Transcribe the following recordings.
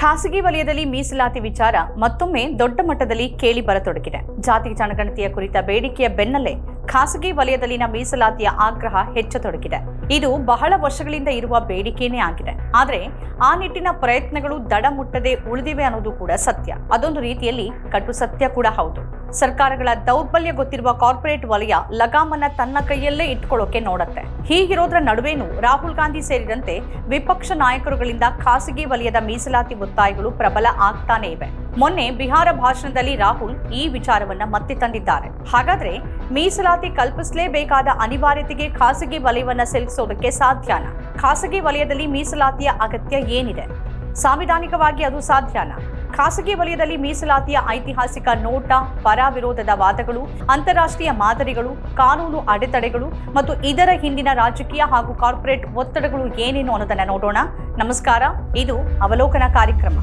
ಖಾಸಗಿ ವಲಯದಲ್ಲಿ ಮೀಸಲಾತಿ ವಿಚಾರ ಮತ್ತೊಮ್ಮೆ ದೊಡ್ಡ ಮಟ್ಟದಲ್ಲಿ ಕೇಳಿ ಬರತೊಡಗಿದೆ. ಜಾತಿ ಜನಗಣತಿಯ ಕುರಿತ ಬೇಡಿಕೆಯ ಬೆನ್ನಲ್ಲೇ ಖಾಸಗಿ ವಲಯದಲ್ಲಿನ ಮೀಸಲಾತಿಯ ಆಗ್ರಹ ಹೆಚ್ಚತೊಡಗಿದೆ. ಇದು ಬಹಳ ವರ್ಷಗಳಿಂದ ಇರುವ ಬೇಡಿಕೆನೇ ಆಗಿದೆ. ಆದರೆ ಆ ನಿಟ್ಟಿನ ಪ್ರಯತ್ನಗಳು ದಡ ಮುಟ್ಟದೆ ಉಳಿದಿವೆ ಅನ್ನೋದು ಕೂಡ ಸತ್ಯ. ಅದೊಂದು ರೀತಿಯಲ್ಲಿ ಕಟು ಸತ್ಯ ಕೂಡ ಹೌದು. ಸರ್ಕಾರಗಳ ದೌರ್ಬಲ್ಯ ಗೊತ್ತಿರುವ ಕಾರ್ಪೊರೇಟ್ ವಲಯ ಲಗಾಮನ್ನ ತನ್ನ ಕೈಯಲ್ಲೇ ಇಟ್ಕೊಳ್ಳೋಕೆ ನೋಡತ್ತೆ. ಹೀಗಿರೋದ್ರ ನಡುವೆನೂ ರಾಹುಲ್ ಗಾಂಧಿ ಸೇರಿದಂತೆ ವಿಪಕ್ಷ ನಾಯಕರುಗಳಿಂದ ಖಾಸಗಿ ವಲಯದ ಮೀಸಲಾತಿ ಒತ್ತಾಯಗಳು ಪ್ರಬಲ ಆಗ್ತಾನೇ ಇವೆ. ಮೊನ್ನೆ ಬಿಹಾರ ಭಾಷಣದಲ್ಲಿ ರಾಹುಲ್ ಈ ವಿಚಾರವನ್ನ ಮತ್ತೆ ತಂದಿದ್ದಾರೆ. ಹಾಗಾದ್ರೆ ಮೀಸಲಾತಿ ಕಲ್ಪಿಸಲೇಬೇಕಾದ ಅನಿವಾರ್ಯತೆಗೆ ಖಾಸಗಿ ವಲಯವನ್ನ ಸೆಲ್ಸೋದಕ್ಕೆ ಸಾಧ್ಯನ? ಖಾಸಗಿ ವಲಯದಲ್ಲಿ ಮೀಸಲಾತಿಯ ಅಗತ್ಯ ಏನಿದೆ? ಸಾಂವಿಧಾನಿಕವಾಗಿ ಅದು ಸಾಧ್ಯನಾ? ಖಾಸಗಿ ವಲಯದಲ್ಲಿ ಮೀಸಲಾತಿಯ ಐತಿಹಾಸಿಕ ನೋಟ, ಪರ ವಿರೋಧದ ವಾದಗಳು, ಅಂತಾರಾಷ್ಟ್ರೀಯ ಮಾದರಿಗಳು, ಕಾನೂನು ಅಡೆತಡೆಗಳು ಮತ್ತು ಇದರ ಹಿಂದಿನ ರಾಜಕೀಯ ಹಾಗೂ ಕಾರ್ಪೊರೇಟ್ ಒತ್ತಡಗಳು ಏನೇನು ಅನ್ನೋದನ್ನ ನೋಡೋಣ. ನಮಸ್ಕಾರ, ಇದು ಅವಲೋಕನ ಕಾರ್ಯಕ್ರಮ.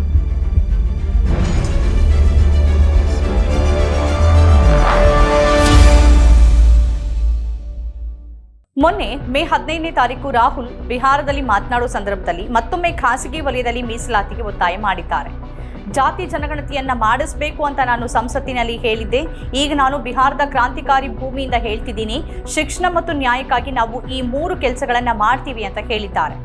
ಮೊನ್ನೆ ಮೇ ಹದಿನೈದನೇ ತಾರೀಕು ರಾಹುಲ್ ಬಿಹಾರದಲ್ಲಿ ಮಾತನಾಡುವ ಸಂದರ್ಭದಲ್ಲಿ ಮತ್ತೊಮ್ಮೆ ಖಾಸಗಿ ವಲಯದಲ್ಲಿ ಮೀಸಲಾತಿಗೆ ಒತ್ತಾಯ ಮಾಡಿದ್ದಾರೆ. ಜಾತಿ ಜನಗಣತಿಯನ್ನ ಮಾಡಿಸಬೇಕು ಅಂತ ನಾನು ಸಂಸತ್ತಿನಲ್ಲಿ ಹೇಳಿದ್ದೆ. ಈಗ ನಾನು ಬಿಹಾರದ ಕ್ರಾಂತಿಕಾರಿ ಭೂಮಿಯಿಂದ ಹೇಳ್ತಿದ್ದೀನಿ. ಶಿಕ್ಷಣ ಮತ್ತು ನ್ಯಾಯಕ್ಕಾಗಿ ನಾವು ಈ ಮೂರು ಕೆಲಸಗಳನ್ನ ಮಾಡ್ತೀವಿ ಅಂತ ಹೇಳಿದ್ದಾರೆ.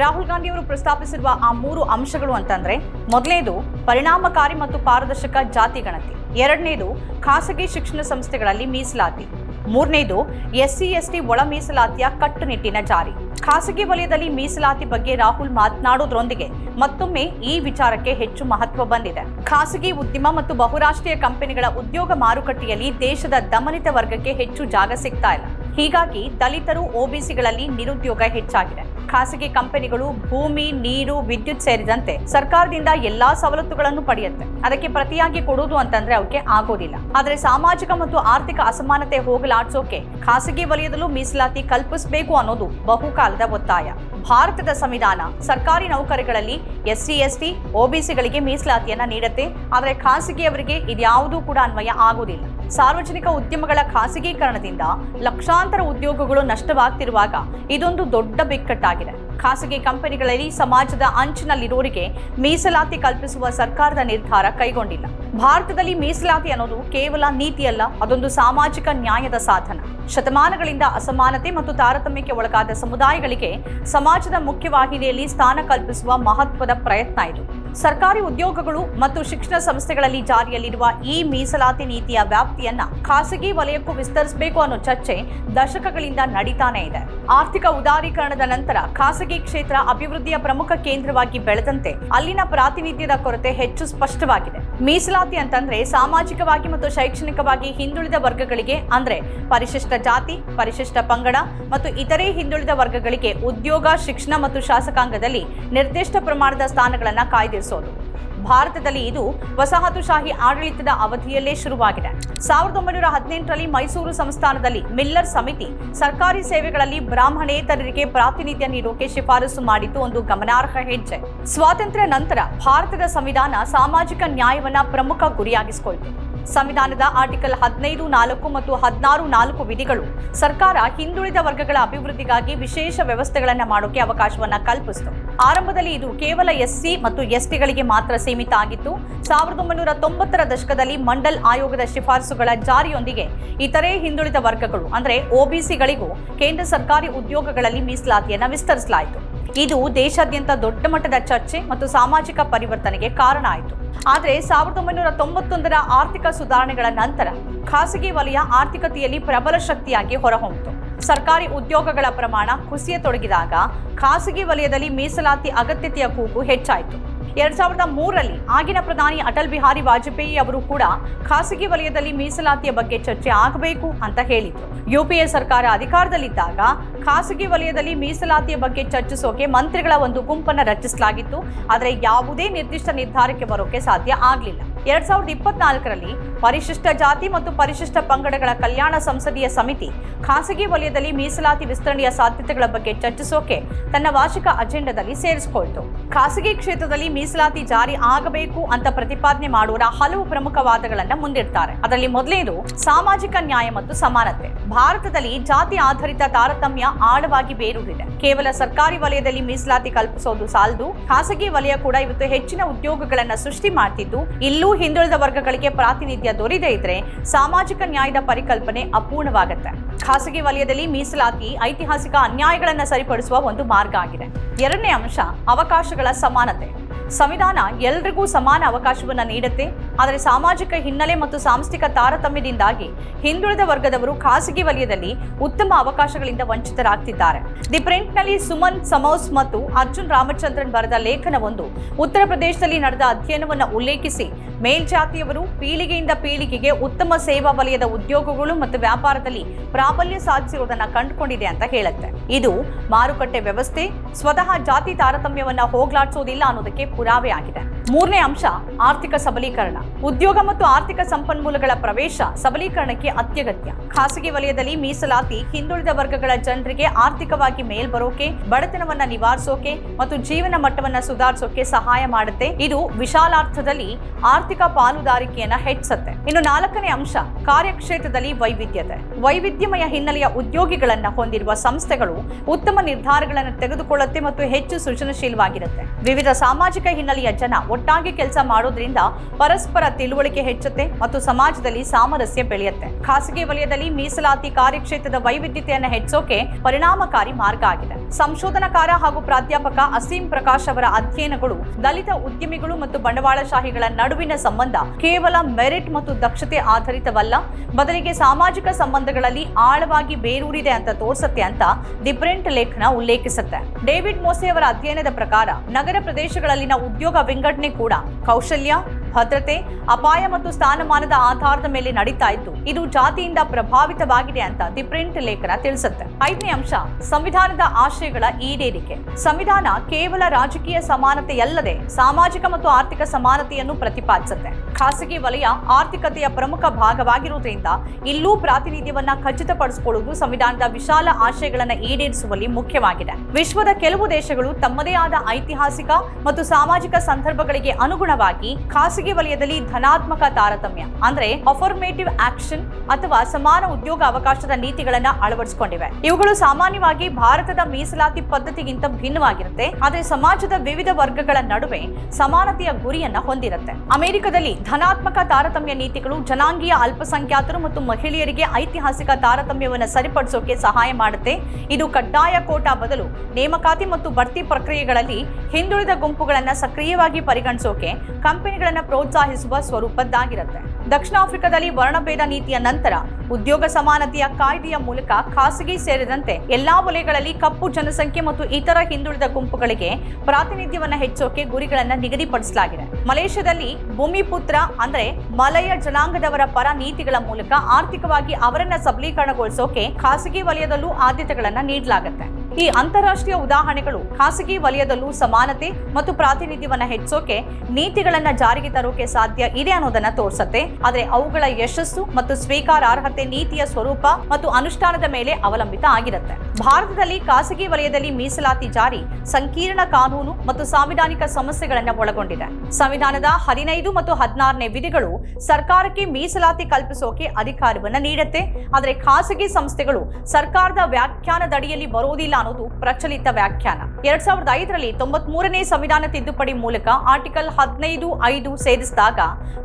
ರಾಹುಲ್ ಗಾಂಧಿ ಅವರು ಪ್ರಸ್ತಾಪಿಸಿರುವ ಆ ಮೂರು ಅಂಶಗಳು ಅಂತಂದ್ರೆ ಮೊದಲನೇದು ಪರಿಣಾಮಕಾರಿ ಮತ್ತು ಪಾರದರ್ಶಕ ಜಾತಿ ಗಣತಿ. ಎರಡನೇದು ಖಾಸಗಿ ಶಿಕ್ಷಣ ಸಂಸ್ಥೆಗಳಲ್ಲಿ ಮೀಸಲಾತಿ. ಮೂರನೇದು, ಎಸ್ಸಿ, ಎಸ್ಟಿ ಒಳ ಮೀಸಲಾತಿಯ ಕಟ್ಟುನಿಟ್ಟಿನ ಜಾರಿ. ಖಾಸಗಿ ವಲಯದಲ್ಲಿ ಮೀಸಲಾತಿ ಬಗ್ಗೆ ರಾಹುಲ್ ಮಾತನಾಡೋದ್ರೊಂದಿಗೆ ಮತ್ತೊಮ್ಮೆ ಈ ವಿಚಾರಕ್ಕೆ ಹೆಚ್ಚು ಮಹತ್ವ ಬಂದಿದೆ. ಖಾಸಗಿ ಉದ್ಯಮ ಮತ್ತು ಬಹುರಾಷ್ಟ್ರೀಯ ಕಂಪನಿಗಳ ಉದ್ಯೋಗ ಮಾರುಕಟ್ಟೆಯಲ್ಲಿ ದೇಶದ ದಮನಿತ ವರ್ಗಕ್ಕೆ ಹೆಚ್ಚು ಜಾಗ ಸಿಗ್ತಾ ಇಲ್ಲ. ಹೀಗಾಗಿ ದಲಿತರು ಒಬಿಸಿಗಳಲ್ಲಿ ನಿರುದ್ಯೋಗ ಹೆಚ್ಚಾಗಿದೆ. ಖಾಸಗಿ ಕಂಪನಿಗಳು ಭೂಮಿ, ನೀರು, ವಿದ್ಯುತ್ ಸೇರಿದಂತೆ ಸರ್ಕಾರದಿಂದ ಎಲ್ಲಾ ಸವಲತ್ತುಗಳನ್ನು ಪಡೆಯುತ್ತೆ. ಅದಕ್ಕೆ ಪ್ರತಿಯಾಗಿ ಕೊಡುವುದು ಅಂತಂದ್ರೆ ಅವಕ್ಕೆ ಆಗೋದಿಲ್ಲ. ಆದರೆ ಸಾಮಾಜಿಕ ಮತ್ತು ಆರ್ಥಿಕ ಅಸಮಾನತೆ ಹೋಗಲಾಡಿಸೋಕೆ ಖಾಸಗಿ ವಲಯದಲ್ಲೂ ಮೀಸಲಾತಿ ಕಲ್ಪಿಸಬೇಕು ಅನ್ನೋದು ಬಹುಕಾಲದ ಒತ್ತಾಯ. ಭಾರತದ ಸಂವಿಧಾನ ಸರ್ಕಾರಿ ನೌಕರಿಗಳಲ್ಲಿ ಎಸ್ಸಿ, ಎಸ್ಟಿ, ಒಬಿಸಿಗಳಿಗೆ ಮೀಸಲಾತಿಯನ್ನ ನೀಡುತ್ತೆ. ಆದರೆ ಖಾಸಗಿಯವರಿಗೆ ಇದ್ಯಾವುದೂ ಕೂಡ ಅನ್ವಯ ಆಗುವುದಿಲ್ಲ ಸಾರ್ವಜನಿಕ ಉದ್ಯಮಗಳ ಖಾಸಗೀಕರಣದಿಂದ ಲಕ್ಷಾಂತರ ಉದ್ಯೋಗಗಳು ನಷ್ಟವಾಗ್ತಿರುವಾಗ ಇದೊಂದು ದೊಡ್ಡ ಬಿಕ್ಕಟ್ಟಾಗಿದೆ. ಖಾಸಗಿ ಕಂಪನಿಗಳಲ್ಲಿ ಸಮಾಜದ ಅಂಚಿನಲ್ಲಿರೋರಿಗೆ ಮೀಸಲಾತಿ ಕಲ್ಪಿಸುವ ಸರ್ಕಾರದ ನಿರ್ಧಾರ ಕೈಗೊಂಡಿಲ್ಲ. ಭಾರತದಲ್ಲಿ ಮೀಸಲಾತಿ ಅನ್ನೋದು ಕೇವಲ ನೀತಿಯಲ್ಲ, ಅದೊಂದು ಸಾಮಾಜಿಕ ನ್ಯಾಯದ ಸಾಧನ. ಶತಮಾನಗಳಿಂದ ಅಸಮಾನತೆ ಮತ್ತು ತಾರತಮ್ಯಕ್ಕೆ ಒಳಗಾದ ಸಮುದಾಯಗಳಿಗೆ ಸಮಾಜದ ಮುಖ್ಯವಾಹಿನಿಯಲ್ಲಿ ಸ್ಥಾನ ಕಲ್ಪಿಸುವ ಮಹತ್ವದ ಪ್ರಯತ್ನ ಇದು. ಸರ್ಕಾರಿ ಉದ್ಯೋಗಗಳು ಮತ್ತು ಶಿಕ್ಷಣ ಸಂಸ್ಥೆಗಳಲ್ಲಿ ಜಾರಿಯಲ್ಲಿರುವ ಈ ಮೀಸಲಾತಿ ನೀತಿಯ ವ್ಯಾಪ್ತಿಯನ್ನ ಖಾಸಗಿ ವಲಯಕ್ಕೂ ವಿಸ್ತರಿಸಬೇಕು ಅನ್ನೋ ಚರ್ಚೆ ದಶಕಗಳಿಂದ ನಡೀತಾನೆ ಇದೆ. ಆರ್ಥಿಕ ಉದಾರೀಕರಣದ ನಂತರ ಖಾಸಗಿ ಕ್ಷೇತ್ರ ಅಭಿವೃದ್ಧಿಯ ಪ್ರಮುಖ ಕೇಂದ್ರವಾಗಿ ಬೆಳೆದಂತೆ ಅಲ್ಲಿನ ಪ್ರಾತಿನಿಧ್ಯದ ಕೊರತೆ ಹೆಚ್ಚು ಸ್ಪಷ್ಟವಾಗಿದೆ. ಮೀಸಲಾತಿ ಅಂತಂದ್ರೆ ಸಾಮಾಜಿಕವಾಗಿ ಮತ್ತು ಶೈಕ್ಷಣಿಕವಾಗಿ ಹಿಂದುಳಿದ ವರ್ಗಗಳಿಗೆ ಅಂದ್ರೆ ಪರಿಶಿಷ್ಟ ಜಾತಿ, ಪರಿಶಿಷ್ಟ ಪಂಗಡ ಮತ್ತು ಇತರೆ ಹಿಂದುಳಿದ ವರ್ಗಗಳಿಗೆ ಉದ್ಯೋಗ, ಶಿಕ್ಷಣ ಮತ್ತು ಶಾಸಕಾಂಗದಲ್ಲಿ ನಿರ್ದಿಷ್ಟ ಪ್ರಮಾಣದ ಸ್ಥಾನಗಳನ್ನು ಕಾಯ್ದಿರಿಸೋದು. ಭಾರತದಲ್ಲಿ ಇದು ವಸಾಹತುಶಾಹಿ ಆಡಳಿತದ ಅವಧಿಯಲ್ಲೇ ಶುರುವಾಗಿದೆ. ಸಾವಿರದ ಒಂಬೈನೂರ ಹದಿನೆಂಟರಲ್ಲಿ ಮೈಸೂರು ಸಂಸ್ಥಾನದಲ್ಲಿ ಮಿಲ್ಲರ್ ಸಮಿತಿ ಸರ್ಕಾರಿ ಸೇವೆಗಳಲ್ಲಿ ಬ್ರಾಹ್ಮಣೇತರರಿಗೆ ಪ್ರಾತಿನಿಧ್ಯ ನೀಡೋಕೆ ಶಿಫಾರಸು ಮಾಡಿದ್ದು ಒಂದು ಗಮನಾರ್ಹ ಹೆಜ್ಜೆ. ಸ್ವಾತಂತ್ರ್ಯ ನಂತರ ಭಾರತದ ಸಂವಿಧಾನ ಸಾಮಾಜಿಕ ನ್ಯಾಯವನ್ನ ಪ್ರಮುಖ ಗುರಿಯಾಗಿಸಿಕೊಳ್ತು. ಸಂವಿಧಾನದ ಆರ್ಟಿಕಲ್ ಹದಿನೈದು, ನಾಲ್ಕು ಮತ್ತು ಹದಿನಾರು, ನಾಲ್ಕು ವಿಧಿಗಳು. ಸರ್ಕಾರ ಹಿಂದುಳಿದ ವರ್ಗಗಳ ಅಭಿವೃದ್ಧಿಗಾಗಿ ವಿಶೇಷ ವ್ಯವಸ್ಥೆಗಳನ್ನು ಮಾಡೋಕೆ ಅವಕಾಶವನ್ನ ಕಲ್ಪಿಸಿತು. ಆರಂಭದಲ್ಲಿ ಇದು ಕೇವಲ ಎಸ್ಸಿ ಮತ್ತು ಎಸ್ಟಿಗಳಿಗೆ ಮಾತ್ರ ಸೀಮಿತ ಆಗಿತ್ತು. ಸಾವಿರದ ಒಂಬೈನೂರ ತೊಂಬತ್ತರ ದಶಕದಲ್ಲಿ ಮಂಡಲ್ ಆಯೋಗದ ಶಿಫಾರಸುಗಳ ಜಾರಿಯೊಂದಿಗೆ ಇತರೆ ಹಿಂದುಳಿದ ವರ್ಗಗಳು, ಅಂದ್ರೆ ಒಬಿಸಿಗಳಿಗೂ ಕೇಂದ್ರ ಸರ್ಕಾರಿ ಉದ್ಯೋಗಗಳಲ್ಲಿ ಮೀಸಲಾತಿಯನ್ನ ವಿಸ್ತರಿಸಲಾಯಿತು. ಇದು ದೇಶಾದ್ಯಂತ ದೊಡ್ಡ ಮಟ್ಟದ ಚರ್ಚೆ ಮತ್ತು ಸಾಮಾಜಿಕ ಪರಿವರ್ತನೆಗೆ ಕಾರಣ ಆಯಿತು. ಆದರೆ ಸಾವಿರದ ಒಂಬೈನೂರ ತೊಂಬತ್ತೊಂದರ ಆರ್ಥಿಕ ಸುಧಾರಣೆಗಳ ನಂತರ ಖಾಸಗಿ ವಲಯ ಆರ್ಥಿಕತೆಯಲ್ಲಿ ಪ್ರಬಲ ಶಕ್ತಿಯಾಗಿ ಹೊರಹೊಮ್ಮಿತು. ಸರ್ಕಾರಿ ಉದ್ಯೋಗಗಳ ಪ್ರಮಾಣ ಕುಸಿಯತೊಡಗಿದಾಗ ಖಾಸಗಿ ವಲಯದಲ್ಲಿ ಮೀಸಲಾತಿ ಅಗತ್ಯತೆಯ ಕೂಗು ಹೆಚ್ಚಾಯಿತು. ಎರಡ್ ಸಾವಿರದ ಮೂರರಲ್ಲಿ ಆಗಿನ ಪ್ರಧಾನಿ ಅಟಲ್ ಬಿಹಾರಿ ವಾಜಪೇಯಿ ಅವರು ಕೂಡ ಖಾಸಗಿ ವಲಯದಲ್ಲಿ ಮೀಸಲಾತಿಯ ಬಗ್ಗೆ ಚರ್ಚೆ ಆಗಬೇಕು ಅಂತ ಹೇಳಿದ್ರು. ಯುಪಿಎ ಸರ್ಕಾರ ಅಧಿಕಾರದಲ್ಲಿದ್ದಾಗ ಖಾಸಗಿ ವಲಯದಲ್ಲಿ ಮೀಸಲಾತಿಯ ಬಗ್ಗೆ ಚರ್ಚಿಸೋಕೆ ಮಂತ್ರಿಗಳ ಒಂದು ಗುಂಪನ್ನು ರಚಿಸಲಾಗಿತ್ತು. ಆದರೆ ಯಾವುದೇ ನಿರ್ದಿಷ್ಟ ನಿರ್ಧಾರಕ್ಕೆ ಬರೋಕೆ ಸಾಧ್ಯ ಆಗಲಿಲ್ಲ. ಎರಡ್ ಸಾವಿರದ ಇಪ್ಪತ್ನಾಲ್ಕರಲ್ಲಿ ಪರಿಶಿಷ್ಟ ಜಾತಿ ಮತ್ತು ಪರಿಶಿಷ್ಟ ಪಂಗಡಗಳ ಕಲ್ಯಾಣ ಸಂಸದೀಯ ಸಮಿತಿ ಖಾಸಗಿ ವಲಯದಲ್ಲಿ ಮೀಸಲಾತಿ ವಿಸ್ತರಣೆಯ ಸಾಧ್ಯತೆಗಳ ಬಗ್ಗೆ ಚರ್ಚಿಸೋಕೆ ತನ್ನ ವಾರ್ಷಿಕ ಅಜೆಂಡಾದಲ್ಲಿ ಸೇರಿಸಿಕೊಳ್ತು. ಖಾಸಗಿ ಕ್ಷೇತ್ರದಲ್ಲಿ ಮೀಸಲಾತಿ ಜಾರಿ ಆಗಬೇಕು ಅಂತ ಪ್ರತಿಪಾದನೆ ಮಾಡುವ ಹಲವು ಪ್ರಮುಖ ವಾದಗಳನ್ನು ಮುಂದಿಡ್ತಾರೆ. ಅದರಲ್ಲಿ ಮೊದಲನೇದು ಸಾಮಾಜಿಕ ನ್ಯಾಯ ಮತ್ತು ಸಮಾನತೆ. ಭಾರತದಲ್ಲಿ ಜಾತಿ ಆಧಾರಿತ ತಾರತಮ್ಯ ಆಳವಾಗಿ ಬೇರೂರಿದೆ. ಕೇವಲ ಸರ್ಕಾರಿ ವಲಯದಲ್ಲಿ ಮೀಸಲಾತಿ ಕಲ್ಪಿಸೋದು ಸಾಲದು, ಖಾಸಗಿ ವಲಯ ಕೂಡ ಇವತ್ತು ಹೆಚ್ಚಿನ ಉದ್ಯೋಗಗಳನ್ನ ಸೃಷ್ಟಿ ಮಾಡ್ತಿದ್ದು, ಇಲ್ಲೂ ಹಿಂದುಳಿದ ವರ್ಗಗಳಿಗೆ ಪ್ರಾತಿನಿಧ್ಯ ದೊರೆಯದೇ ಇದ್ರೆ ಸಾಮಾಜಿಕ ನ್ಯಾಯದ ಪರಿಕಲ್ಪನೆ ಅಪೂರ್ಣವಾಗುತ್ತೆ. ಖಾಸಗಿ ವಲಯದಲ್ಲಿ ಮೀಸಲಾತಿ, ಐತಿಹಾಸಿಕ ಅನ್ಯಾಯಗಳನ್ನ ಸರಿಪಡಿಸುವ ಒಂದು ಮಾರ್ಗ ಆಗಿದೆ. ಎರಡನೇ ಅಂಶ, ಅವಕಾಶಗಳ ಸಮಾನತೆ. ಸಂವಿಧಾನ ಎಲ್ರಿಗೂ ಸಮಾನ ಅವಕಾಶವನ್ನ ನೀಡುತ್ತೆ. ಆದರೆ ಸಾಮಾಜಿಕ ಹಿನ್ನೆಲೆ ಮತ್ತು ಸಾಂಸ್ಥಿಕ ತಾರತಮ್ಯದಿಂದಾಗಿ ಹಿಂದುಳಿದ ವರ್ಗದವರು ಖಾಸಗಿ ವಲಯದಲ್ಲಿ ಉತ್ತಮ ಅವಕಾಶಗಳಿಂದ ವಂಚಿತರಾಗ್ತಿದ್ದಾರೆ. ದಿ ಪ್ರಿಂಟ್ನಲ್ಲಿ ಸುಮನ್ ಸಮೋಸ್ ಮತ್ತು ಅರ್ಜುನ್ ರಾಮಚಂದ್ರನ್ ಬರೆದ ಲೇಖನವೊಂದು ಉತ್ತರ ಪ್ರದೇಶದಲ್ಲಿ ನಡೆದ ಅಧ್ಯಯನವನ್ನು ಉಲ್ಲೇಖಿಸಿ ಮೇಲ್ಜಾತಿಯವರು ಪೀಳಿಗೆಯಿಂದ ಪೀಳಿಗೆಗೆ ಉತ್ತಮ ಸೇವಾ ವಲಯದ ಉದ್ಯೋಗಗಳು ಮತ್ತು ವ್ಯಾಪಾರದಲ್ಲಿ ಪ್ರಾಬಲ್ಯ ಸಾಧಿಸಿರುವುದನ್ನು ಕಂಡುಕೊಂಡಿದೆ ಅಂತ ಹೇಳುತ್ತೆ. ಇದು ಮಾರುಕಟ್ಟೆ ವ್ಯವಸ್ಥೆ, ಸ್ವತಃ ಜಾತಿ ತಾರತಮ್ಯವನ್ನ ಹೋಗ್ಲಾಡಿಸೋದಿಲ್ಲ ಅನ್ನೋದಕ್ಕೆ ಪುರಾವೆ ಆಗಿದೆ. ಮೂರನೇ ಅಂಶ, ಆರ್ಥಿಕ ಸಬಲೀಕರಣ. ಉದ್ಯೋಗ ಮತ್ತು ಆರ್ಥಿಕ ಸಂಪನ್ಮೂಲಗಳ ಪ್ರವೇಶ ಸಬಲೀಕರಣಕ್ಕೆ ಅತ್ಯಗತ್ಯ. ಖಾಸಗಿ ವಲಯದಲ್ಲಿ ಮೀಸಲಾತಿ, ಹಿಂದುಳಿದ ವರ್ಗಗಳ ಜನರಿಗೆ ಆರ್ಥಿಕವಾಗಿ ಮೇಲ್ಬರೋಕೆ, ಬಡತನವನ್ನ ನಿವಾರಿಸೋಕೆ ಮತ್ತು ಜೀವನ ಮಟ್ಟವನ್ನ ಸುಧಾರಿಸೋಕೆ ಸಹಾಯ ಮಾಡುತ್ತೆ. ಇದು ವಿಶಾಲಾರ್ಥದಲ್ಲಿ ಆರ್ಥಿಕ ಪಾಲುದಾರಿಕೆಯನ್ನ ಹೆಚ್ಚಿಸುತ್ತೆ. ಇನ್ನು ನಾಲ್ಕನೇ ಅಂಶ, ಕಾರ್ಯಕ್ಷೇತ್ರದಲ್ಲಿ ವೈವಿಧ್ಯತೆ. ವೈವಿಧ್ಯಮಯ ಹಿನ್ನೆಲೆಯ ಉದ್ಯೋಗಿಗಳನ್ನ ಹೊಂದಿರುವ ಸಂಸ್ಥೆಗಳು ಉತ್ತಮ ನಿರ್ಧಾರಗಳನ್ನು ತೆಗೆದುಕೊಳ್ಳುತ್ತೆ ಮತ್ತು ಹೆಚ್ಚು ಸೃಜನಶೀಲವಾಗಿರುತ್ತೆ. ವಿವಿಧ ಸಾಮಾಜಿಕ ಹಿನ್ನೆಲೆಯ ಜನ ಒಟ್ಟಾಗಿ ಕೆಲಸ ಮಾಡೋದ್ರಿಂದ ಪರಸ್ಪರ ತಿಳುವಳಿಕೆ ಹೆಚ್ಚುತ್ತೆ ಮತ್ತು ಸಮಾಜದಲ್ಲಿ ಸಾಮರಸ್ಯ ಬೆಳೆಯುತ್ತೆ. ಖಾಸಗಿ ವಲಯದಲ್ಲಿ ಮೀಸಲಾತಿ ಕಾರ್ಯಕ್ಷೇತ್ರದ ವೈವಿಧ್ಯತೆಯನ್ನು ಹೆಚ್ಚೋಕೆ ಪರಿಣಾಮಕಾರಿ ಮಾರ್ಗ ಆಗಿದೆ. ಸಂಶೋಧನಾಕಾರ ಹಾಗೂ ಪ್ರಾಧ್ಯಾಪಕ ಅಸೀಂ ಪ್ರಕಾಶ್ ಅವರ ಅಧ್ಯಯನಗಳು ದಲಿತ ಉದ್ಯಮಿಗಳು ಮತ್ತು ಬಂಡವಾಳಶಾಹಿಗಳ ನಡುವಿನ ಸಂಬಂಧ ಕೇವಲ ಮೆರಿಟ್ ಮತ್ತು ದಕ್ಷತೆ ಆಧಾರಿತವಲ್ಲ, ಬದಲಿಗೆ ಸಾಮಾಜಿಕ ಸಂಬಂಧಗಳಲ್ಲಿ ಆಳವಾಗಿ ಬೇರೂರಿದೆ ಅಂತ ತೋರಿಸುತ್ತೆ ಅಂತ ದಿ ಪ್ರಿಂಟ್ ಲೇಖನ ಉಲ್ಲೇಖಿಸುತ್ತೆ. ಡೇವಿಡ್ ಮೋಸೆ ಅವರ ಅಧ್ಯಯನದ ಪ್ರಕಾರ ನಗರ ಪ್ರದೇಶಗಳಲ್ಲಿನ ಉದ್ಯೋಗ ವಿಂಗಡಣೆ ಕೂಡ ಕೌಶಲ್ಯ ಭದ್ರತೆ, ಅಪಾಯ ಮತ್ತು ಸ್ಥಾನಮಾನದ ಆಧಾರದ ಮೇಲೆ ನಡೀತಾ ಇತ್ತು. ಇದು ಜಾತಿಯಿಂದ ಪ್ರಭಾವಿತವಾಗಿದೆ ಅಂತ ದಿ ಪ್ರಿಂಟ್ ಲೇಖನ ತಿಳಿಸುತ್ತೆ. ಐದನೇ ಅಂಶ, ಸಂವಿಧಾನದ ಆಶಯಗಳ ಈಡೇರಿಕೆ. ಸಂವಿಧಾನ ಕೇವಲ ರಾಜಕೀಯ ಸಮಾನತೆಯಲ್ಲದೆ ಸಾಮಾಜಿಕ ಮತ್ತು ಆರ್ಥಿಕ ಸಮಾನತೆಯನ್ನು ಪ್ರತಿಪಾದಿಸುತ್ತೆ. ಖಾಸಗಿ ವಲಯ ಆರ್ಥಿಕತೆಯ ಪ್ರಮುಖ ಭಾಗವಾಗಿರುವುದರಿಂದ ಇಲ್ಲೂ ಪ್ರಾತಿನಿಧ್ಯವನ್ನ ಖಚಿತಪಡಿಸಿಕೊಳ್ಳುವುದು ಸಂವಿಧಾನದ ವಿಶಾಲ ಆಶಯಗಳನ್ನು ಈಡೇರಿಸುವಲ್ಲಿ ಮುಖ್ಯವಾಗಿದೆ. ವಿಶ್ವದ ಕೆಲವು ದೇಶಗಳು ತಮ್ಮದೇ ಆದ ಐತಿಹಾಸಿಕ ಮತ್ತು ಸಾಮಾಜಿಕ ಸಂದರ್ಭಗಳಿಗೆ ಅನುಗುಣವಾಗಿ ಖಾಸಗಿ ವಲಯದಲ್ಲಿ ಧನಾತ್ಮಕ ತಾರತಮ್ಯ, ಅಂದ್ರೆ ಅಫರ್ಮೇಟಿವ್ ಆಕ್ಷನ್ ಅಥವಾ ಸಮಾನ ಉದ್ಯೋಗ ಅವಕಾಶದ ನೀತಿಗಳನ್ನ ಅಳವಡಿಸಿಕೊಂಡಿವೆ. ಇವುಗಳು ಸಾಮಾನ್ಯವಾಗಿ ಭಾರತದ ಮೀಸಲಾತಿ ಪದ್ಧತಿಗಿಂತ ಭಿನ್ನವಾಗಿರುತ್ತೆ, ಆದರೆ ಸಮಾಜದ ವಿವಿಧ ವರ್ಗಗಳ ನಡುವೆ ಸಮಾನತೆಯ ಗುರಿಯನ್ನ ಹೊಂದಿರುತ್ತೆ. ಅಮೆರಿಕದಲ್ಲಿ ಧನಾತ್ಮಕ ತಾರತಮ್ಯ ನೀತಿಗಳು ಜನಾಂಗೀಯ ಅಲ್ಪಸಂಖ್ಯಾತರು ಮತ್ತು ಮಹಿಳೆಯರಿಗೆ ಐತಿಹಾಸಿಕ ತಾರತಮ್ಯವನ್ನು ಸರಿಪಡಿಸೋಕೆ ಸಹಾಯ ಮಾಡುತ್ತೆ. ಇದು ಕಡ್ಡಾಯ ಕೋಟಾ ಬದಲು ನೇಮಕಾತಿ ಮತ್ತು ಬಡ್ತಿ ಪ್ರಕ್ರಿಯೆಗಳಲ್ಲಿ ಹಿಂದುಳಿದ ಗುಂಪುಗಳನ್ನ ಸಕ್ರಿಯವಾಗಿ ಪರಿಗಣಿಸೋಕೆ, ಕಂಪನಿಗಳನ್ನ ಪ್ರೋತ್ಸಾಹಿಸುವ ಸ್ವರೂಪದ್ದಾಗಿರುತ್ತೆ. ದಕ್ಷಿಣ ಆಫ್ರಿಕಾದಲ್ಲಿ ವರ್ಣಭೇದ ನೀತಿಯ ನಂತರ ಉದ್ಯೋಗ ಸಮಾನತೆಯ ಕಾಯ್ದೆಯ ಮೂಲಕ ಖಾಸಗಿ ಸೇರಿದಂತೆ ಎಲ್ಲಾ ವಲಯಗಳಲ್ಲಿ ಕಪ್ಪು ಜನಸಂಖ್ಯೆ ಮತ್ತು ಇತರ ಹಿಂದುಳಿದ ಗುಂಪುಗಳಿಗೆ ಪ್ರಾತಿನಿಧ್ಯವನ್ನ ಹೆಚ್ಚೋಕೆ ಗುರಿಗಳನ್ನ ನಿಗದಿಪಡಿಸಲಾಗಿದೆ. ಮಲೇಷ್ಯಾದಲ್ಲಿ ಭೂಮಿಪುತ್ರ ಅಂದ್ರೆ ಮಲಯ ಜನಾಂಗದವರ ಪರ ನೀತಿಗಳ ಮೂಲಕ ಆರ್ಥಿಕವಾಗಿ ಅವರನ್ನ ಸಬಲೀಕರಣಗೊಳಿಸೋಕೆ ಖಾಸಗಿ ವಲಯದಲ್ಲೂ ಆದ್ಯತೆಗಳನ್ನ ನೀಡಲಾಗುತ್ತೆ. ಈ ಅಂತಾರಾಷ್ಟ್ರೀಯ ಉದಾಹರಣೆಗಳು ಖಾಸಗಿ ವಲಯದಲ್ಲೂ ಸಮಾನತೆ ಮತ್ತು ಪ್ರಾತಿನಿಧ್ಯವನ್ನ ಹೆಚ್ಚೋಕೆ, ನೀತಿಗಳನ್ನ ಜಾರಿಗೆ ತರೋಕೆ ಸಾಧ್ಯ ಇದೆ ಅನ್ನೋದನ್ನ ತೋರಿಸುತ್ತೆ. ಆದರೆ ಅವುಗಳ ಯಶಸ್ಸು ಮತ್ತು ಸ್ವೀಕಾರಾರ್ಹತೆ ನೀತಿಯ ಸ್ವರೂಪ ಮತ್ತು ಅನುಷ್ಠಾನದ ಮೇಲೆ ಅವಲಂಬಿತ ಆಗಿರುತ್ತೆ. ಭಾರತದಲ್ಲಿ ಖಾಸಗಿ ವಲಯದಲ್ಲಿ ಮೀಸಲಾತಿ ಜಾರಿ ಸಂಕೀರ್ಣ ಕಾನೂನು ಮತ್ತು ಸಾಂವಿಧಾನಿಕ ಸಮಸ್ಯೆಗಳನ್ನ ಒಳಗೊಂಡಿದೆ. ಸಂವಿಧಾನದ ಹದಿನೈದು ಮತ್ತು ಹದಿನಾರನೇ ವಿಧಿಗಳು ಸರ್ಕಾರಕ್ಕೆ ಮೀಸಲಾತಿ ಕಲ್ಪಿಸೋಕೆ ಅಧಿಕಾರವನ್ನ ನೀಡುತ್ತೆ. ಆದರೆ ಖಾಸಗಿ ಸಂಸ್ಥೆಗಳು ಸರ್ಕಾರದ ವ್ಯಾಖ್ಯಾನದಡಿಯಲ್ಲಿ ಬರೋದಿಲ್ಲ ಅನ್ನೋದು ಪ್ರಚಲಿತ ವ್ಯಾಖ್ಯಾನ. ಎರಡ್ ಸಾವಿರದ ಐದರಲ್ಲಿ ತೊಂಬತ್ ಮೂರನೇ ಸಂವಿಧಾನ ತಿದ್ದುಪಡಿ ಮೂಲಕ ಆರ್ಟಿಕಲ್ ಹದಿನೈದು ಐದು ಸೇರಿಸಿದಾಗ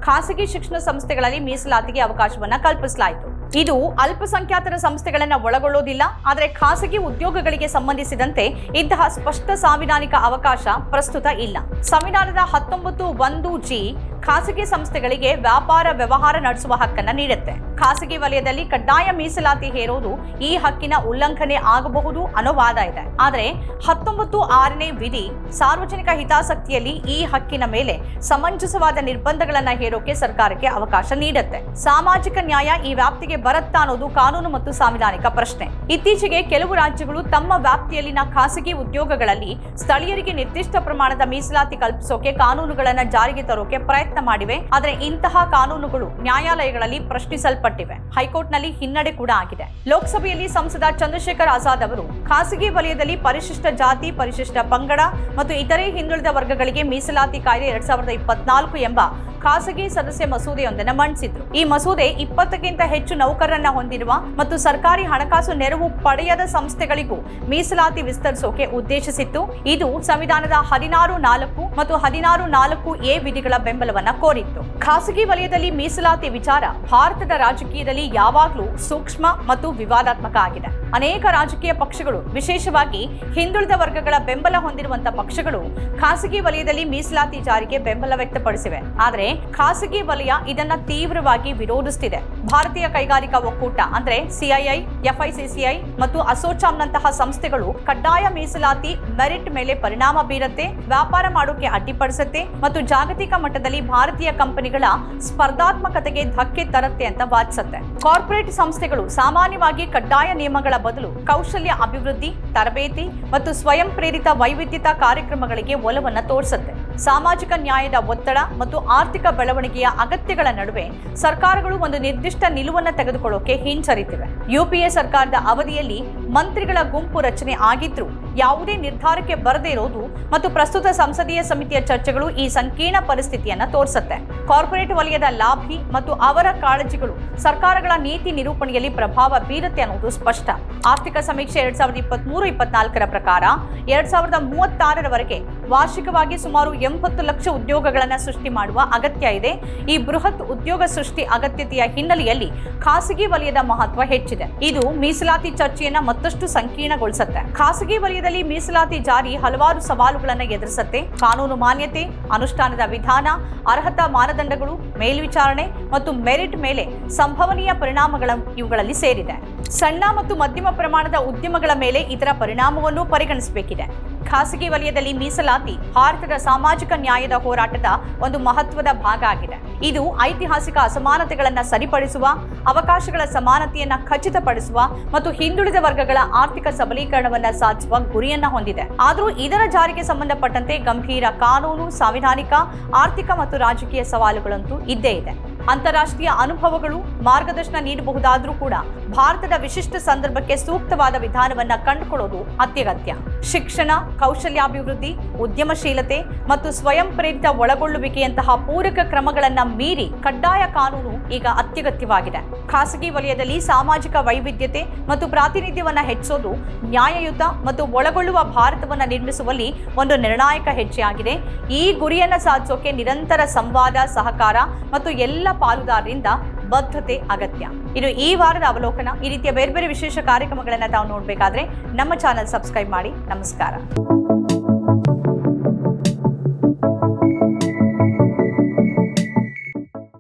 ಖಾಸಗಿ ಶಿಕ್ಷಣ ಸಂಸ್ಥೆಗಳಲ್ಲಿ ಮೀಸಲಾತಿಗೆ ಅವಕಾಶವನ್ನ ಕಲ್ಪಿಸಲಾಯಿತು. ಇದು ಅಲ್ಪಸಂಖ್ಯಾತರ ಸಂಸ್ಥೆಗಳನ್ನ ಒಳಗೊಳ್ಳೋದಿಲ್ಲ, ಆದರೆ ಖಾಸಗಿ ಉದ್ಯೋಗಗಳಿಗೆ ಸಂಬಂಧಿಸಿದಂತೆ ಇಂತಹ ಸ್ಪಷ್ಟ ಸಾಂವಿಧಾನಿಕ ಅವಕಾಶ ಪ್ರಸ್ತುತ ಇಲ್ಲ. ಸಂವಿಧಾನದ ಹತ್ತೊಂಬತ್ತು ಒಂದು ಜಿ ಖಾಸಗಿ ಸಂಸ್ಥೆಗಳಿಗೆ ವ್ಯಾಪಾರ ವ್ಯವಹಾರ ನಡೆಸುವ ಹಕ್ಕನ್ನ ನೀಡುತ್ತೆ. ಖಾಸಗಿ ವಲಯದಲ್ಲಿ ಕಡ್ಡಾಯ ಮೀಸಲಾತಿ ಹೇರೋದು ಈ ಹಕ್ಕಿನ ಉಲ್ಲಂಘನೆ ಆಗಬಹುದು ಅನ್ನೋ ವಾದ ಇದೆ. ಆದರೆ ಹತ್ತೊಂಬತ್ತು ಆರನೇ ವಿಧಿ ಸಾರ್ವಜನಿಕ ಹಿತಾಸಕ್ತಿಯಲ್ಲಿ ಈ ಹಕ್ಕಿನ ಮೇಲೆ ಸಮಂಜಸವಾದ ನಿರ್ಬಂಧಗಳನ್ನ ಹೇರೋಕೆ ಸರ್ಕಾರಕ್ಕೆ ಅವಕಾಶ ನೀಡುತ್ತೆ. ಸಾಮಾಜಿಕ ನ್ಯಾಯ ಈ ವ್ಯಾಪ್ತಿಗೆ ಬರುತ್ತಾ ಅನ್ನೋದು ಕಾನೂನು ಮತ್ತು ಸಾಂವಿಧಾನಿಕ ಪ್ರಶ್ನೆ. ಇತ್ತೀಚೆಗೆ ಕೆಲವು ರಾಜ್ಯಗಳು ತಮ್ಮ ವ್ಯಾಪ್ತಿಯಲ್ಲಿನ ಖಾಸಗಿ ಉದ್ಯೋಗಗಳಲ್ಲಿ ಸ್ಥಳೀಯರಿಗೆ ನಿರ್ದಿಷ್ಟ ಪ್ರಮಾಣದ ಮೀಸಲಾತಿ ಕಲ್ಪಿಸೋಕೆ ಕಾನೂನುಗಳನ್ನ ಜಾರಿಗೆ ತರೋಕೆ ಪ್ರಯತ್ನ ಪ್ರಯತ್ನ ಮಾಡಿವೆ, ಆದರೆ ಇಂತಹ ಕಾನೂನುಗಳು ನ್ಯಾಯಾಲಯಗಳಲ್ಲಿ ಪ್ರಶ್ನಿಸಲ್ಪಟ್ಟಿವೆ. ಹೈಕೋರ್ಟ್ನಲ್ಲಿ ಹಿನ್ನಡೆ ಕೂಡ ಆಗಿದೆ. ಲೋಕಸಭೆಯಲ್ಲಿ ಸಂಸದ ಚಂದ್ರಶೇಖರ್ ಆಜಾದ್ ಅವರು, ಖಾಸಗಿ ವಲಯದಲ್ಲಿ ಪರಿಶಿಷ್ಟ ಜಾತಿ, ಪರಿಶಿಷ್ಟ ಪಂಗಡ ಮತ್ತು ಇತರೆ ಹಿಂದುಳಿದ ವರ್ಗಗಳಿಗೆ ಮೀಸಲಾತಿ ಕಾಯ್ದೆ ಎರಡ್ ಸಾವಿರದ ಇಪ್ಪತ್ನಾಲ್ಕು ಎಂಬ ಖಾಸಗಿ ಸದಸ್ಯ ಮಸೂದೆಯೊಂದನ್ನು ಮಂಡಿಸಿದ್ರು. ಈ ಮಸೂದೆ ಇಪ್ಪತ್ತಕ್ಕಿಂತ ಹೆಚ್ಚು ನೌಕರರನ್ನ ಹೊಂದಿರುವ ಮತ್ತು ಸರ್ಕಾರಿ ಹಣಕಾಸು ನೆರವು ಪಡೆಯದ ಸಂಸ್ಥೆಗಳಿಗೂ ಮೀಸಲಾತಿ ವಿಸ್ತರಿಸೋಕೆ ಉದ್ದೇಶಿಸಿತ್ತು. ಇದು ಸಂವಿಧಾನದ ಹದಿನಾರು ನಾಲ್ಕು ಮತ್ತು ಹದಿನಾರು ನಾಲ್ಕು ಎ ವಿಧಿಗಳ ಬೆಂಬಲವನ್ನ ಕೋರಿತ್ತು. ಖಾಸಗಿ ವಲಯದಲ್ಲಿ ಮೀಸಲಾತಿ ವಿಚಾರ ಭಾರತದ ರಾಜಕೀಯದಲ್ಲಿ ಯಾವಾಗಲೂ ಸೂಕ್ಷ್ಮ ಮತ್ತು ವಿವಾದಾತ್ಮಕ ಆಗಿದೆ. ಅನೇಕ ರಾಜಕೀಯ ಪಕ್ಷಗಳು, ವಿಶೇಷವಾಗಿ ಹಿಂದುಳಿದ ವರ್ಗಗಳ ಬೆಂಬಲ ಹೊಂದಿರುವಂತಹ ಪಕ್ಷಗಳು ಖಾಸಗಿ ವಲಯದಲ್ಲಿ ಮೀಸಲಾತಿ ಜಾರಿಗೆ ಬೆಂಬಲ ವ್ಯಕ್ತಪಡಿಸಿವೆ. ಆದರೆ ಖಾಸಗಿ ವಲಯ ಇದನ್ನ ತೀವ್ರವಾಗಿ ವಿರೋಧಿಸುತ್ತಿದೆ ಭಾರತೀಯ ಕೈಗಾರಿಕಾ ಒಕ್ಕೂಟ ಅಂದ್ರೆ ಸಿಐಐ ಎಫ್ಐಸಿಸಿಐ ಮತ್ತು ಅಸೋಚಾಮ್ನಂತಹ ಸಂಸ್ಥೆಗಳು ಕಡ್ಡಾಯ ಮೀಸಲಾತಿ ಮೆರಿಟ್ ಮೇಲೆ ಪರಿಣಾಮ ಬೀರುತ್ತೆ, ವ್ಯಾಪಾರ ಮಾಡೋಕೆ ಅಡ್ಡಿಪಡಿಸುತ್ತೆ ಮತ್ತು ಜಾಗತಿಕ ಮಟ್ಟದಲ್ಲಿ ಭಾರತೀಯ ಕಂಪನಿಗಳ ಸ್ಪರ್ಧಾತ್ಮಕತೆಗೆ ಧಕ್ಕೆ ತರುತ್ತೆ ಅಂತ ವಾದಿಸುತ್ತೆ. ಕಾರ್ಪೊರೇಟ್ ಸಂಸ್ಥೆಗಳು ಸಾಮಾನ್ಯವಾಗಿ ಕಡ್ಡಾಯ ನಿಯಮಗಳ ಬದಲು ಕೌಶಲ್ಯ ಅಭಿವೃದ್ಧಿ, ತರಬೇತಿ ಮತ್ತು ಸ್ವಯಂ ಪ್ರೇರಿತ ವೈವಿಧ್ಯತಾ ಕಾರ್ಯಕ್ರಮಗಳಿಗೆ ಒಲವನ್ನ ತೋರಿಸುತ್ತೆ. ಸಾಮಾಜಿಕ ನ್ಯಾಯದ ಒತ್ತಡ ಮತ್ತು ಆರ್ಥಿಕ ಬೆಳವಣಿಗೆಯ ಅಗತ್ಯಗಳ ನಡುವೆ ಸರ್ಕಾರಗಳು ಒಂದು ನಿರ್ದಿಷ್ಟ ನಿಲುವನ್ನು ತೆಗೆದುಕೊಳ್ಳೋಕೆ ಹಿಂಜರಿತಿವೆ. ಯುಪಿಎ ಸರ್ಕಾರದ ಅವಧಿಯಲ್ಲಿ ಮಂತ್ರಿಗಳ ಗುಂಪು ರಚನೆ ಆಗಿದ್ರು ಯಾವುದೇ ನಿರ್ಧಾರಕ್ಕೆ ಬರದೇ ಇರೋದು ಮತ್ತು ಪ್ರಸ್ತುತ ಸಂಸದೀಯ ಸಮಿತಿಯ ಚರ್ಚೆಗಳು ಈ ಸಂಕೀರ್ಣ ಪರಿಸ್ಥಿತಿಯನ್ನ ತೋರಿಸುತ್ತೆ. ಕಾರ್ಪೊರೇಟ್ ವಲಯದ ಲಾಭಿ ಮತ್ತು ಅವರ ಕಾಳಜಿಗಳು ಸರ್ಕಾರಗಳ ನೀತಿ ನಿರೂಪಣೆಯಲ್ಲಿ ಪ್ರಭಾವ ಬೀರುತ್ತೆ ಅನ್ನೋದು ಸ್ಪಷ್ಟ. ಆರ್ಥಿಕ ಸಮೀಕ್ಷೆ ಎರಡ್ ಸಾವಿರದ ಇಪ್ಪತ್ತ್ ಇಪ್ಪತ್ನಾಲ್ಕರ ಪ್ರಕಾರ ಎರಡ್ ಸಾವಿರದ ಮೂವತ್ತಾರರವರೆಗೆ ವಾರ್ಷಿಕವಾಗಿ ಸುಮಾರು ಎಂಬತ್ತು ಲಕ್ಷ ಉದ್ಯೋಗಗಳನ್ನು ಸೃಷ್ಟಿ ಮಾಡುವ ಅಗತ್ಯ ಇದೆ. ಈ ಬೃಹತ್ ಉದ್ಯೋಗ ಸೃಷ್ಟಿ ಅಗತ್ಯತೆಯ ಹಿನ್ನೆಲೆಯಲ್ಲಿ ಖಾಸಗಿ ವಲಯದ ಮಹತ್ವ ಹೆಚ್ಚಿದೆ. ಇದು ಮೀಸಲಾತಿ ಚರ್ಚೆಯನ್ನು ಮತ್ತಷ್ಟು ಸಂಕೀರ್ಣಗೊಳಿಸುತ್ತೆ. ಖಾಸಗಿ ವಲಯದಲ್ಲಿ ಮೀಸಲಾತಿ ಜಾರಿ ಹಲವಾರು ಸವಾಲುಗಳನ್ನು ಎದುರಿಸುತ್ತೆ. ಕಾನೂನು ಮಾನ್ಯತೆ, ಅನುಷ್ಠಾನದ ವಿಧಾನ, ಅರ್ಹತಾ ಮಾನದಂಡಗಳು, ಮೇಲ್ವಿಚಾರಣೆ ಮತ್ತು ಮೆರಿಟ್ ಮೇಲೆ ಸಂಭವನೀಯ ಪರಿಣಾಮಗಳ ಇವುಗಳಲ್ಲಿ ಸೇರಿದೆ. ಸಣ್ಣ ಮತ್ತು ಮಧ್ಯಮ ಪ್ರಮಾಣದ ಉದ್ಯಮಗಳ ಮೇಲೆ ಇದರ ಪರಿಣಾಮವನ್ನು ಪರಿಗಣಿಸಬೇಕಿದೆ. ಖಾಸಗಿ ವಲಯದಲ್ಲಿ ಮೀಸಲಾತಿ, ಭಾರತದ ಸಾಮಾಜಿಕ ನ್ಯಾಯದ ಹೋರಾಟದ ಒಂದು ಮಹತ್ವದ ಭಾಗ ಆಗಿದೆ. ಇದು ಐತಿಹಾಸಿಕ ಅಸಮಾನತೆಗಳನ್ನು ಸರಿಪಡಿಸುವ, ಅವಕಾಶಗಳ ಸಮಾನತೆಯನ್ನು ಖಚಿತಪಡಿಸುವ ಮತ್ತು ಹಿಂದುಳಿದ ವರ್ಗಗಳ ಆರ್ಥಿಕ ಸಬಲೀಕರಣವನ್ನು ಸಾಧಿಸುವ ಗುರಿಯನ್ನ ಹೊಂದಿದೆ. ಆದರೂ ಇದರ ಜಾರಿಗೆ ಸಂಬಂಧಪಟ್ಟಂತೆ ಗಂಭೀರ ಕಾನೂನು, ಸಾಂವಿಧಾನಿಕ, ಆರ್ಥಿಕ ಮತ್ತು ರಾಜಕೀಯ ಸವಾಲುಗಳಂತೂ ಇದ್ದೇ ಇದೆ. ಅಂತಾರಾಷ್ಟ್ರೀಯ ಅನುಭವಗಳು ಮಾರ್ಗದರ್ಶನ ನೀಡಬಹುದಾದರೂ ಕೂಡ ಭಾರತದ ವಿಶಿಷ್ಟ ಸಂದರ್ಭಕ್ಕೆ ಸೂಕ್ತವಾದ ವಿಧಾನವನ್ನು ಕಂಡುಕೊಳ್ಳೋದು ಅತ್ಯಗತ್ಯ. ಶಿಕ್ಷಣ, ಕೌಶಲ್ಯಾಭಿವೃದ್ಧಿ, ಉದ್ಯಮಶೀಲತೆ ಮತ್ತು ಸ್ವಯಂ ಪ್ರೇರಿತ ಒಳಗೊಳ್ಳುವಿಕೆಯಂತಹ ಪೂರಕ ಕ್ರಮಗಳನ್ನು ಮೀರಿ ಕಡ್ಡಾಯ ಕಾನೂನು ಈಗ ಅತ್ಯಗತ್ಯವಾಗಿದೆ. ಖಾಸಗಿ ವಲಯದಲ್ಲಿ ಸಾಮಾಜಿಕ ವೈವಿಧ್ಯತೆ ಮತ್ತು ಪ್ರಾತಿನಿಧ್ಯವನ್ನು ಹೆಚ್ಚಿಸೋದು ನ್ಯಾಯಯುತ ಮತ್ತು ಒಳಗೊಳ್ಳುವ ಭಾರತವನ್ನು ನಿರ್ಮಿಸುವಲ್ಲಿ ಒಂದು ನಿರ್ಣಾಯಕ ಹೆಜ್ಜೆಯಾಗಿದೆ. ಈ ಗುರಿಯನ್ನು ಸಾಧಿಸೋಕೆ ನಿರಂತರ ಸಂವಾದ, ಸಹಕಾರ ಮತ್ತು ಎಲ್ಲ ಪಾಲುದಾರರಿಂದ ಬದ್ಧತೆ ಅಗತ್ಯ. ಇದು ಈ ವಾರದ ಅವಲೋಕನ ಈ ರೀತಿಯ ಬೇರೆ ಬೇರೆ ವಿಶೇಷ ಕಾರ್ಯಕ್ರಮಗಳನ್ನು ತಾವು ನೋಡಬೇಕಾದ್ರೆ ನಮ್ಮ ಚಾನಲ್ ಸಬ್ಸ್ಕ್ರೈಬ್ ಮಾಡಿ. ನಮಸ್ಕಾರ.